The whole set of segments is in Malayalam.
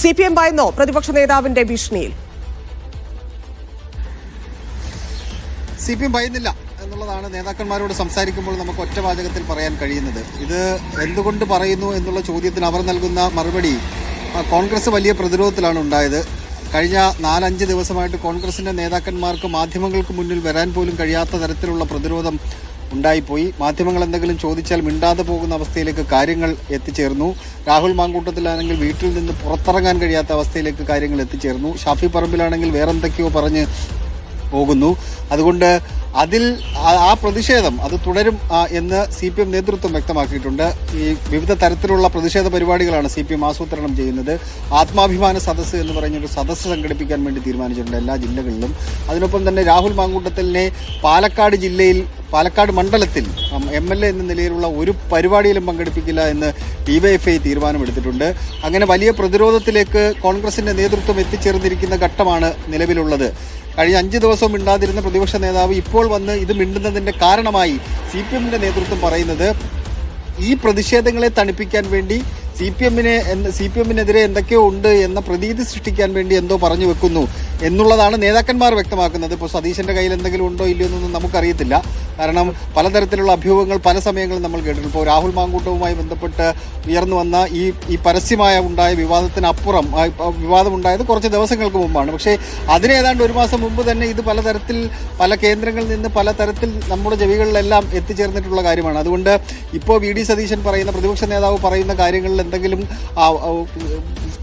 സി പി എം ഭയന്നോ പ്രതിപക്ഷ നേതാവിന്റെ ഭീഷണിയിൽ? സി പി എം ഭയന്നില്ല എന്നുള്ളതാണ് നേതാക്കന്മാരോട് സംസാരിക്കുമ്പോൾ നമുക്ക് ഒറ്റവാചകത്തിൽ പറയാൻ കഴിയുന്നത്. ഇത് എന്തുകൊണ്ട് പറയുന്നു എന്നുള്ള ചോദ്യത്തിന് അവർ നൽകുന്ന മറുപടി കോൺഗ്രസ് വലിയ പ്രതിരോധത്തിലാണ് ഉണ്ടായത്. കഴിഞ്ഞ നാലഞ്ച് ദിവസമായിട്ട് കോൺഗ്രസിന്റെ നേതാക്കന്മാർക്ക് മാധ്യമങ്ങൾക്ക് മുന്നിൽ വരാൻ പോലും കഴിയാത്ത തരത്തിലുള്ള പ്രതിരോധം ഉണ്ടായിപ്പോയി. മാധ്യമങ്ങൾ എന്തെങ്കിലും ചോദിച്ചാൽ മിണ്ടാതെ പോകുന്ന അവസ്ഥയിലേക്ക് കാര്യങ്ങൾ എത്തിച്ചേർന്നു. രാഹുൽ മാങ്കൂട്ടത്തിലാണെങ്കിൽ വീട്ടിൽ നിന്ന് പുറത്തിറങ്ങാൻ കഴിയാത്ത അവസ്ഥയിലേക്ക് കാര്യങ്ങൾ എത്തിച്ചേർന്നു. ഷാഫി പറമ്പിലാണെങ്കിൽ വേറെന്തൊക്കെയോ പറഞ്ഞ് പോകുന്നു. അതുകൊണ്ട് അതിൽ ആ- പ്രതിഷേധം അത് തുടരും എന്ന് സി പി എം നേതൃത്വം വ്യക്തമാക്കിയിട്ടുണ്ട്. ഈ വിവിധ തരത്തിലുള്ള പ്രതിഷേധ പരിപാടികളാണ് സി പി എം ആസൂത്രണം ചെയ്യുന്നത്. ആത്മാഭിമാന സദസ്സ് എന്ന് പറഞ്ഞൊരു സദസ്സ് സംഘടിപ്പിക്കാൻ വേണ്ടി തീരുമാനിച്ചിട്ടുണ്ട് എല്ലാ ജില്ലകളിലും. അതിനൊപ്പം തന്നെ രാഹുൽ മാങ്കൂട്ടത്തലിനെ പാലക്കാട് ജില്ലയിൽ പാലക്കാട് മണ്ഡലത്തിൽ എം എൽ എ എന്ന നിലയിലുള്ള ഒരു പരിപാടിയിലും പങ്കെടുപ്പിക്കില്ല എന്ന് ഡിവൈഎഫ്ഐ തീരുമാനമെടുത്തിട്ടുണ്ട് അങ്ങനെ വലിയ പ്രതിരോധത്തിലേക്ക് കോൺഗ്രസിന്റെ നേതൃത്വം എത്തിച്ചേർന്നിരിക്കുന്ന ഘട്ടമാണ് നിലവിലുള്ളത്. കഴിഞ്ഞ അഞ്ച് ദിവസം മിണ്ടാതിരുന്ന പ്രതിപക്ഷ നേതാവ് ഇപ്പോൾ വന്ന് ഇത് മിണ്ടുന്നതിന്റെ കാരണമായി സി പി എമ്മിന്റെ നേതൃത്വം പറയുന്നത് ഈ പ്രതിഷേധങ്ങളെ തണുപ്പിക്കാൻ വേണ്ടി സി പി എമ്മിനെ സി പി എമ്മിനെതിരെ എന്തൊക്കെയോ ഉണ്ട് എന്ന പ്രതീതി സൃഷ്ടിക്കാൻ വേണ്ടി എന്തോ പറഞ്ഞു വെക്കുന്നു എന്നുള്ളതാണ് നേതാക്കന്മാർ വ്യക്തമാക്കുന്നത്. ഇപ്പോൾ സതീശന്റെ കയ്യിൽ എന്തെങ്കിലും ഉണ്ടോ ഇല്ലയോ എന്നൊന്നും നമുക്കറിയത്തില്ല. കാരണം പലതരത്തിലുള്ള അഭ്യൂഹങ്ങൾ പല സമയങ്ങളിൽ നമ്മൾ കേട്ടിട്ടുണ്ട്. ഇപ്പോൾ രാഹുൽ മാങ്കൂട്ടവുമായി ബന്ധപ്പെട്ട് ഉയർന്നു വന്ന ഈ ഈ പരസ്യമായ ഉണ്ടായ വിവാദത്തിനപ്പുറം വിവാദമുണ്ടായത് കുറച്ച് ദിവസങ്ങൾക്ക് മുമ്പാണ്. പക്ഷേ അതിന് ഏതാണ്ട് ഒരു മാസം മുമ്പ് തന്നെ ഇത് പലതരത്തിൽ പല കേന്ദ്രങ്ങളിൽ നിന്ന് പലതരത്തിൽ നമ്മുടെ ചെവികളിലെല്ലാം എത്തിച്ചേർന്നിട്ടുള്ള കാര്യമാണ്. അതുകൊണ്ട് ഇപ്പോൾ വി ഡി സതീശൻ പറയുന്ന പ്രതിപക്ഷ നേതാവ് പറയുന്ന കാര്യങ്ങളിൽ എന്തെങ്കിലും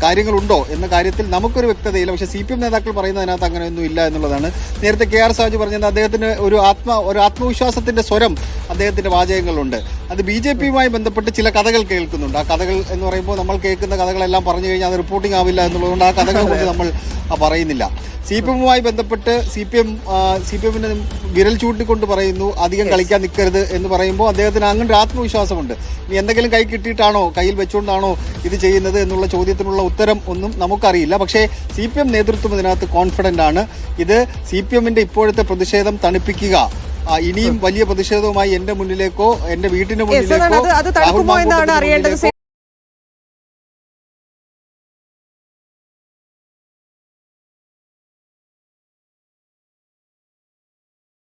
കാര്യങ്ങളുണ്ടോ എന്ന കാര്യത്തിൽ നമുക്കൊരു വ്യക്തതയില്ല. പക്ഷേ സി പി എം നേതാക്കൾ പറയുന്നതിനകത്ത് അങ്ങനെയൊന്നും ഇല്ല എന്നുള്ളതാണ്. നേരത്തെ കെ ആർ സാജു പറഞ്ഞത് അദ്ദേഹത്തിന് ഒരു ആത്മ ഒരു ആത്മവിശ്വാസത്തിന്റെ സ്വരം അദ്ദേഹത്തിന്റെ വാചകങ്ങളുണ്ട് അത് ബി ജെ പിയുമായി ബന്ധപ്പെട്ട് ചില കഥകൾ കേൾക്കുന്നുണ്ട്. ആ കഥകൾ എന്ന് പറയുമ്പോൾ നമ്മൾ കേൾക്കുന്ന കഥകളെല്ലാം പറഞ്ഞു കഴിഞ്ഞാൽ അത് റിപ്പോർട്ടിംഗ് ആവില്ല എന്നുള്ളതുകൊണ്ട് ആ കഥകൾ കുറിച്ച് നമ്മൾ പറയുന്നില്ല. സി പി എമ്മുമായി ബന്ധപ്പെട്ട് C P M C P എമ്മിനെ വിരൽ ചൂണ്ടിക്കൊണ്ട് പറയുന്നു അധികം കളിക്കാൻ നിൽക്കരുത് എന്ന് പറയുമ്പോൾ അദ്ദേഹത്തിന് അങ്ങനെ ആത്മവിശ്വാസമുണ്ട്. ഇനി എന്തെങ്കിലും കൈ കിട്ടിയിട്ടാണോ കയ്യിൽ വെച്ചുകൊണ്ടാണോ ഇത് ചെയ്യുന്നത് എന്നുള്ള ചോദ്യത്തിനുള്ള ഉത്തരം ഒന്നും നമുക്കറിയില്ല. പക്ഷേ സി പി എം നേതൃത്വം ഇതിനകത്ത് കോൺഫിഡന്റ് ആണ്. ഇത് സി പി എമ്മിന്റെ ഇപ്പോഴത്തെ പ്രതിഷേധം തണുപ്പിക്കുക ഇനിയും വലിയ പ്രതിഷേധവുമായി എന്റെ മുന്നിലേക്കോ എന്റെ വീട്ടിന്റെ മുന്നിലേക്കോ അത് തടുക്കുമോ എന്നാണ് അറിയേണ്ടത്.